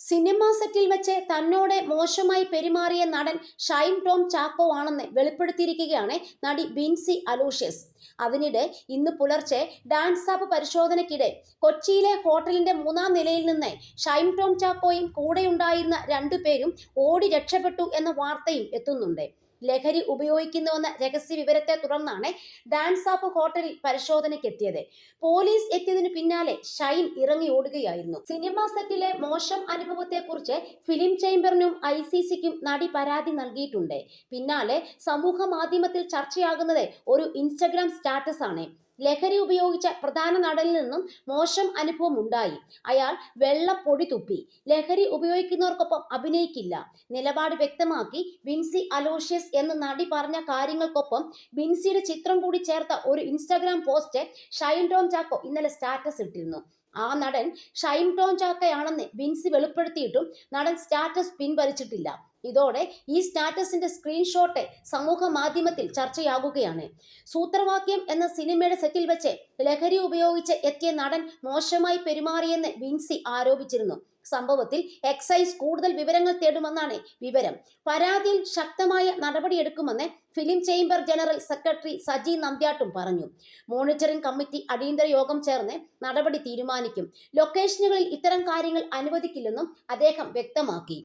Cinema സെറ്റിൽ വെച്ച് തന്നോട് മോശമായി പെരുമാറിയ നടൻ ഷൈൻ ടോം ചാക്കോ ആണെന്ന് വെളിപ്പെടുത്തിയിരിക്കുകയാണ് നടി ബിൻസി അലൂഷ്യസ്. അതിനിടെ ഇന്ന് പുലർച്ചെ ഡാൻസ് ആപ്പ് പരിശോധനയ്ക്കിടെ കൊച്ചിയിലെ ഹോട്ടലിന്റെ മൂന്നാം നിലയിൽ നിന്ന് ഷൈൻ ടോം ചാക്കോയും കൂടെയുണ്ടായിരുന്ന രണ്ടുപേരും ഓടി രക്ഷപ്പെട്ടു എന്ന വാർത്തയും എത്തുന്നുണ്ട്. ലഹരി ഉപയോഗിക്കുന്നുവെന്ന രഹസ്യ വിവരത്തെ തുടർന്നാണ് ഡാൻസ് ആപ്പ് ഹോട്ടലിൽ പരിശോധനയ്ക്ക് എത്തിയത് പോലീസ് എത്തിയതിനു പിന്നാലെ ഷൈൻ ഇറങ്ങി ഓടുകയായിരുന്നു. സിനിമ സെറ്റിലെ മോശം അനുഭവത്തെക്കുറിച്ച് ഫിലിം ചേംബറിനും ഐ സി സിക്കും നടി പരാതി നൽകിയിട്ടുണ്ട്. പിന്നാലെ സമൂഹ മാധ്യമത്തിൽ ചർച്ചയാകുന്നത് ഒരു ഇൻസ്റ്റഗ്രാം സ്റ്റാറ്റസ് ആണ് ലഹരി ഉപയോഗിച്ച പ്രധാന നടനിൽ നിന്നും മോശം അനുഭവം ഉണ്ടായി. അയാൾ വെള്ളപ്പൊടി തുപ്പി. ലഹരി ഉപയോഗിക്കുന്നവർക്കൊപ്പം അഭിനയിക്കില്ല. നിലപാട് വ്യക്തമാക്കി വിൻസി അലോഷ്യസ് എന്ന നടി പറഞ്ഞ കാര്യങ്ങൾക്കൊപ്പം വിൻസിയുടെ ചിത്രം കൂടി ചേർത്ത ഒരു ഇൻസ്റ്റാഗ്രാം പോസ്റ്റ് ഷൈൻ ടോം ചാക്കോ ഇന്നലെ സ്റ്റാറ്റസ് ഇട്ടിരുന്നു. ആ നടൻ ഷൈൻ ടോം ചാക്കയാണെന്ന് വിൻസി വെളിപ്പെടുത്തിയിട്ടും നടൻ സ്റ്റാറ്റസ് പിൻവലിച്ചിട്ടില്ല. ഇതോടെ ഈ സ്റ്റാറ്റസിന്റെ സ്ക്രീൻഷോട്ട് സമൂഹ മാധ്യമത്തിൽ ചർച്ചയാകുകയാണ്. സൂത്രവാക്യം എന്ന സിനിമയുടെ സെറ്റിൽ വെച്ച് ലഹരി ഉപയോഗിച്ച് എത്തിയ നടൻ മോശമായി പെരുമാറിയെന്ന് വിൻസി ആരോപിച്ചിരുന്നു. സംഭവത്തിൽ എക്സൈസ് കൂടുതൽ വിവരങ്ങൾ തേടുമെന്നാണ് വിവരം. പരാതിയിൽ ശക്തമായ നടപടിയെടുക്കുമെന്ന് film chamber general secretary Saji നമ്പ്യാട്ടും പറഞ്ഞു. മോണിറ്ററിംഗ് കമ്മിറ്റി അടിയന്തര യോഗം ചേർന്ന് നടപടി തീരുമാനിക്കും. ലൊക്കേഷനുകളിൽ ഇത്തരം കാര്യങ്ങൾ അനുവദിക്കില്ലെന്നും അദ്ദേഹം വ്യക്തമാക്കി.